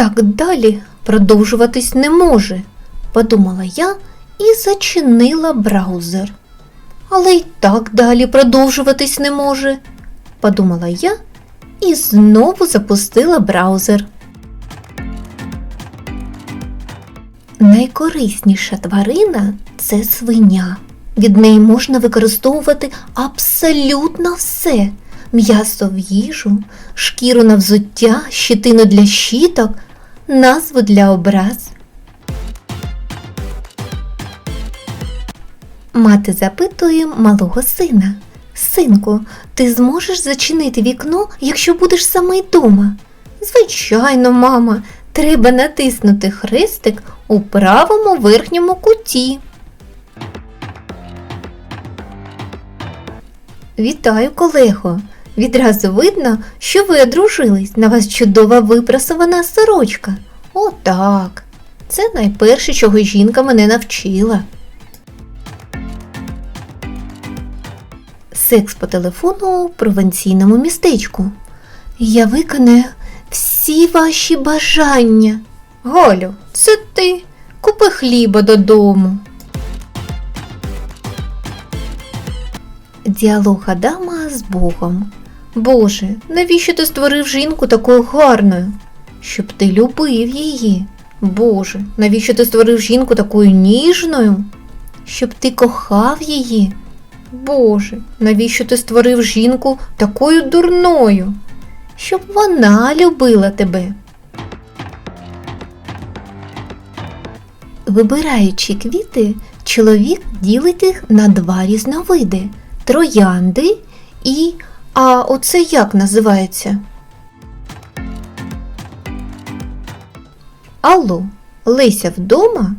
Так далі продовжуватись не може, подумала я і зачинила браузер. Але й так далі продовжуватись не може, подумала я і знову запустила браузер. Найкорисніша тварина це свиня. Від неї можна використовувати абсолютно все: м'ясо в їжу, шкіру на взуття, щитину для щіток, назву для образ. Мати запитує малого сина. Синку, ти зможеш зачинити вікно, якщо будеш саме вдома? Звичайно, мама, треба натиснути хрестик у правому верхньому куті. Вітаю, колего. Відразу видно, що ви одружились. На вас чудова випрасована сорочка. Отак. Це найперше, чого жінка мене навчила. Секс по телефону у провінційному містечку. Я виконаю всі ваші бажання. Галю, це ти. Купи хліба додому. Діалог Адама з Богом. Боже, навіщо ти створив жінку такою гарною? Щоб ти любив її. Боже, навіщо ти створив жінку такою ніжною? Щоб ти кохав її. Боже, навіщо ти створив жінку такою дурною? Щоб вона любила тебе. Вибираючи квіти, чоловік ділить їх на два різновиди троянди і. А оце як називається? Алло, Леся вдома?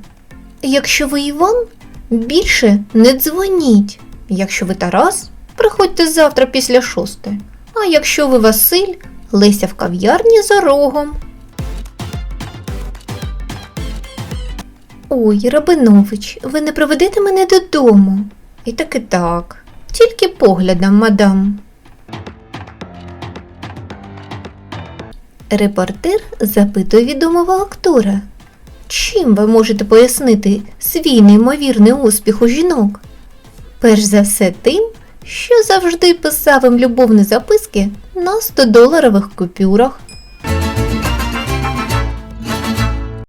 Якщо ви Іван, більше не дзвоніть. Якщо ви Тарас, приходьте завтра після шости. А якщо ви Василь, Леся в кав'ярні за рогом. Ой, Рабинович, ви не проведете мене додому. І таки так, тільки поглядом, мадам. Репортер запитує відомого актора. Чим ви можете пояснити свій неймовірний успіх у жінок? Перш за все тим, що завжди писав їм любовні записки на 100 доларових купюрах.